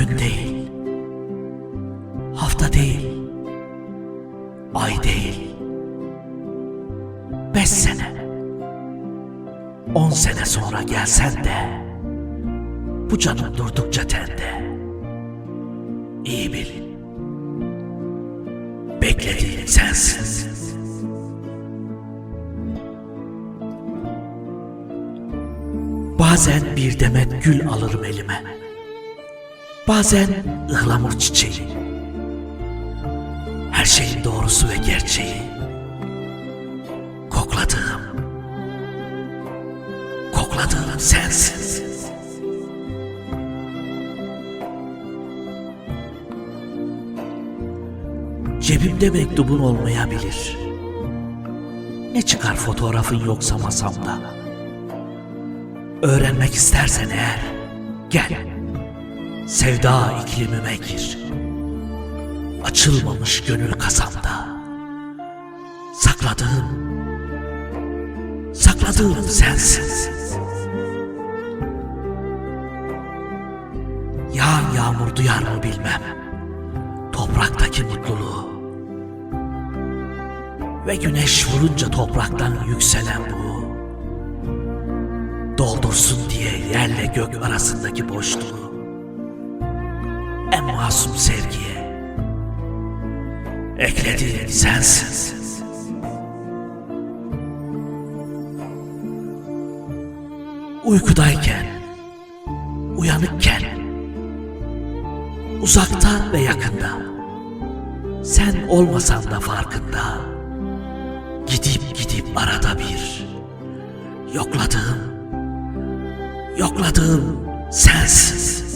gün değil, hafta değil, ay değil, beş sene, on sene sonra gelsen de, bu canım durdukça tende, iyi bil, beklediğim sensin. Bazen bir demet gül alırım elime. Bazen ıhlamur çiçeği. Her şeyin doğrusu ve gerçeği. Kokladığım, kokladığım sensin. Cebimde mektubun olmayabilir. Ne çıkar fotoğrafın yoksa masamda. Öğrenmek istersen eğer gel. Sevda iklimime gir. Açılmamış gönül kasamda. Sakladığım, sakladığım sensin. Yağan yağmur duyar mı bilmem. Topraktaki mutluluğu. Ve güneş vurunca topraktan yükselen bu doldursun diye yerle gök arasındaki boşluğu. Masum sevgiye eklediğin sensin. Uykudayken, uyanıkken, uzakta ve yakında, sen olmasan da farkında, gidip gidip arada bir, yokladığım yokladığım. Sensin.